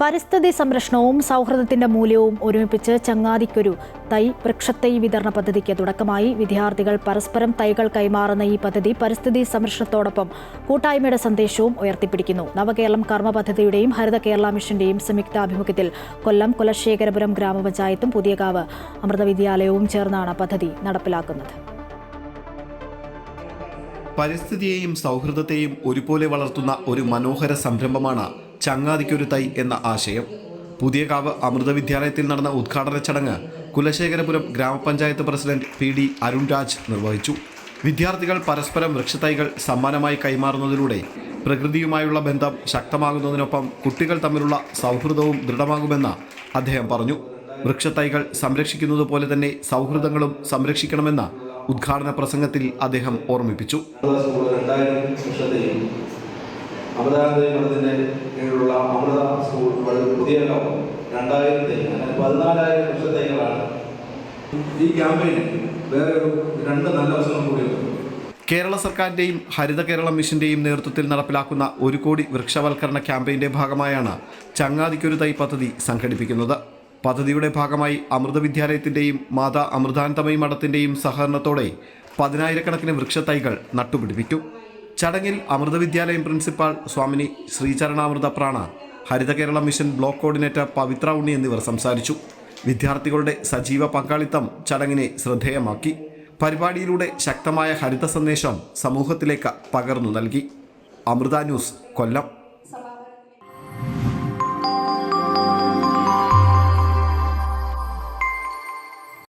പരിസ്ഥിതി സംരക്ഷണവും സൗഹൃദത്തിന്റെ മൂല്യവും ഒരുമിപ്പിച്ച് ചങ്ങാതിക്കൊരു തൈ വൃക്ഷത്തൈ വിതരണ പദ്ധതിക്ക് തുടക്കമായി വിദ്യാർത്ഥികൾ പരസ്പരം തൈകൾ കൈമാറുന്ന ഈ പദ്ധതി പരിസ്ഥിതി സംരക്ഷണത്തോടൊപ്പം കൂട്ടായ്മയുടെ സന്ദേശവും ഉയർത്തിപ്പിടിക്കുന്നു. നവകേരളം കർമ്മ പദ്ധതിയുടെയും ഹരിത കേരള മിഷന്റെയും സംയുക്താഭിമുഖ്യത്തിൽ കൊല്ലം കുലശേഖരപുരം ഗ്രാമപഞ്ചായത്തും പുതിയകാവ് അമൃത ചേർന്നാണ് പദ്ധതി നടപ്പിലാക്കുന്നത്. പരിസ്ഥിതിയെയും സൗഹൃദത്തെയും ഒരുപോലെ വളർത്തുന്ന ഒരു മനോഹര സംരംഭമാണ് ചങ്ങാതിക്കൊരു തൈ എന്ന ആശയം. പുതിയ കാവ് അമൃത വിദ്യാലയത്തിൽ നടന്ന ഉദ്ഘാടന ചടങ്ങ് കുലശേഖരപുരം ഗ്രാമപഞ്ചായത്ത് പ്രസിഡന്റ് പി ഡി അരുൺരാജ് നിർവഹിച്ചു. വിദ്യാർത്ഥികൾ പരസ്പരം വൃക്ഷത്തൈകൾ സമ്മാനമായി കൈമാറുന്നതിലൂടെ പ്രകൃതിയുമായുള്ള ബന്ധം ശക്തമാകുന്നതിനൊപ്പം കുട്ടികൾ തമ്മിലുള്ള സൗഹൃദവും ദൃഢമാകുമെന്ന് അദ്ദേഹം പറഞ്ഞു. വൃക്ഷത്തൈകൾ സംരക്ഷിക്കുന്നത് പോലെ തന്നെ സൗഹൃദങ്ങളും സംരക്ഷിക്കണമെന്ന് ഉദ്ഘാടന പ്രസംഗത്തിൽ അദ്ദേഹം ഓർമ്മിപ്പിച്ചു അമൃത സ്കൂൾ രണ്ടായിരം വർഷത്തെയും അമൃതാനന്ദ മഠത്തിന്റെ കീഴിലുള്ള അമൃത സ്കൂൾ പുതിയ രണ്ടായിരത്തി അങ്ങനെ പതിനാലായിരം ഈ ക്യാമ്പയിൻ വേറെ ഒരു രണ്ട് നല്ല വശങ്ങൾ കൂടിയുണ്ട് കേരള സർക്കാരിന്റെയും ഹരിത കേരള മിഷന്റെയും നേതൃത്വത്തിൽ നടപ്പിലാക്കുന്ന ഒരു കോടി വൃക്ഷവൽക്കരണ ക്യാമ്പയിന്റെ ഭാഗമായാണ് ചങ്ങാതിക്കൊരു തൈ പദ്ധതി സംഘടിപ്പിക്കുന്നത്. പദ്ധതിയുടെ ഭാഗമായി അമൃത വിദ്യാലയത്തിന്റെയും മാതാ അമൃതാനന്ദമയി മഠത്തിന്റെയും സഹകരണത്തോടെ പതിനായിരക്കണക്കിന് വൃക്ഷത്തൈകൾ നട്ടുപിടിപ്പിക്കും ചടങ്ങിൽ അമൃത വിദ്യാലയം principal Swamini Sreecharanamritha Prana Haritha Kerala mission block coordinator Pavithra Unni എന്നിവർ സംസാരിച്ചു. വിദ്യാർത്ഥികളുടെ സജീവ പങ്കാളിത്തം ചടങ്ങിനെ ശ്രദ്ധേയമാക്കി. പരിപാടിയിലൂടെ ശക്തമായ ഹരിത സന്ദേശം സമൂഹത്തിലേക്ക് പകർന്നു നൽകി. അമൃത ന്യൂസ് കൊല്ലം.